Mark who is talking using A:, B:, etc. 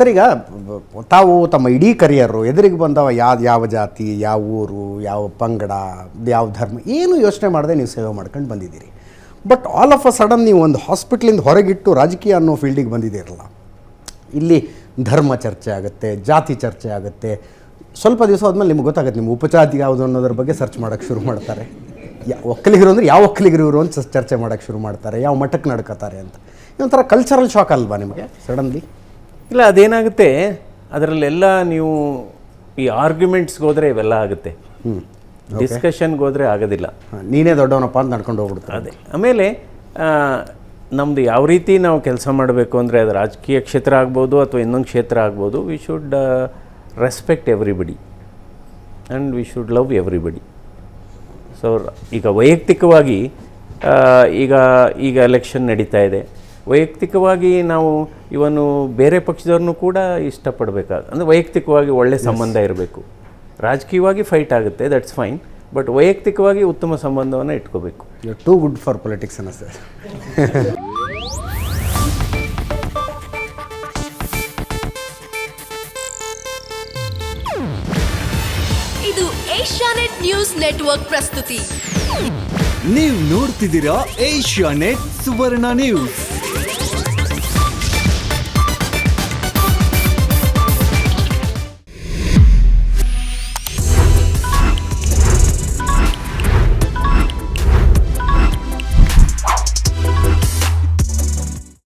A: Sir, ಈಗ, ತಾವು ತಮ್ಮ ಇಡೀ ಕರಿಯರು ಎದುರಿಗೆ ಬಂದವ ಯಾವ ಯಾವ ಜಾತಿ, ಯಾವ ಊರು, ಯಾವ ಪಂಗಡ, ಯಾವ ಧರ್ಮ, ಏನು ಯೋಚನೆ ಮಾಡದೆ ನೀವು ಸೇವೆ ಮಾಡ್ಕೊಂಡು ಬಂದಿದ್ದೀರಿ. But all of a sudden ನೀವು ಒಂದು ಹಾಸ್ಪಿಟ್ಲಿಂದ ಹೊರಗಿಟ್ಟು ರಾಜಕೀಯ ಅನ್ನೋ ಫೀಲ್ಡಿಗೆ ಬಂದಿದ್ದೀರಲ್ಲ. ಇಲ್ಲಿ ಧರ್ಮ ಚರ್ಚೆ ಆಗುತ್ತೆ, ಜಾತಿ ಚರ್ಚೆ ಆಗುತ್ತೆ. ಸ್ವಲ್ಪ ದಿವಸ ಆದಮೇಲೆ ನಿಮ್ಗೆ ಗೊತ್ತಾಗುತ್ತೆ, ನಿಮ್ಮ ಉಪಜಾತಿ ಯಾವುದು ಅನ್ನೋದ್ರ ಬಗ್ಗೆ ಸರ್ಚ್ ಮಾಡೋಕ್ಕೆ ಶುರು ಮಾಡ್ತಾರೆ. ಯಾ, ಒಕ್ಕಲಿಗರು ಅಂದರೆ ಯಾವ ಒಕ್ಕಲಿಗರು ಅಂತ ಚರ್ಚೆ ಮಾಡೋಕ್ಕೆ ಶುರು ಮಾಡ್ತಾರೆ, ಯಾವ ಮಟ್ಟಕ್ಕೆ ನಡ್ಕೋತಾರೆ ಅಂತ. ಇದೊಂಥರ ಕಲ್ಚರಲ್ ಶಾಕ್ ಅಲ್ವಾ ನಿಮಗೆ ಸಡನ್ಲಿ
B: ಇಲ್ಲ ಅದೇನಾಗುತ್ತೆ? ಅದರಲ್ಲೆಲ್ಲ ನೀವು ಈ ಆರ್ಗ್ಯುಮೆಂಟ್ಸ್ಗೆ ಹೋದರೆ ಇವೆಲ್ಲ ಆಗುತ್ತೆ. ಡಿಸ್ಕಷನ್ಗೆ ಹೋದರೆ ಆಗೋದಿಲ್ಲ.
A: ನೀನೇ ದೊಡ್ಡವನಪ್ಪ ಅಂತ ನಡ್ಕೊಂಡು ಹೋಗ್ಬಿಡ್ತಾರೆ.
B: ಅದೇ. ಆಮೇಲೆ ನಮ್ಮದು ಯಾವ ರೀತಿ ನಾವು ಕೆಲಸ ಮಾಡಬೇಕು ಅಂದರೆ ಅದು ರಾಜಕೀಯ ಕ್ಷೇತ್ರ ಆಗ್ಬೋದು ಅಥವಾ ಇನ್ನೊಂದು ಕ್ಷೇತ್ರ ಆಗ್ಬೋದು we should respect everybody and we should love everybody so ಈಗ ವೈಯಕ್ತಿಕವಾಗಿ ಈಗ ಈಗ ಎಲೆಕ್ಷನ್ ನಡೀತಾ ಇದೆ. ವೈಯಕ್ತಿಕವಾಗಿ ನಾವು ಇವನು ಬೇರೆ ಪಕ್ಷದವ್ರನ್ನೂ ಕೂಡ ಇಷ್ಟಪಡಬೇಕಾದ ಅಂದರೆ ವೈಯಕ್ತಿಕವಾಗಿ ಒಳ್ಳೆ ಸಂಬಂಧ ಇರಬೇಕು. ರಾಜಕೀಯವಾಗಿ ಫೈಟ್ ಆಗುತ್ತೆ ದಟ್ಸ್ ಫೈನ್ ಬಟ್ ವೈಯಕ್ತಿಕವಾಗಿ ಉತ್ತಮ ಸಂಬಂಧವನ್ನು ಇಟ್ಕೋಬೇಕು.
A: You too good for politics sir
C: ಇದು ಏಷ್ಯಾನೆಟ್ ನ್ಯೂಸ್ ನೆಟ್ವರ್ಕ್ ಪ್ರಸ್ತುತಿ.
D: ನೀವು ನೋಡ್ತಿದ್ದೀರಾ ಏಷ್ಯಾ ನೆಟ್ ಸುವರ್ಣ ನ್ಯೂಸ್.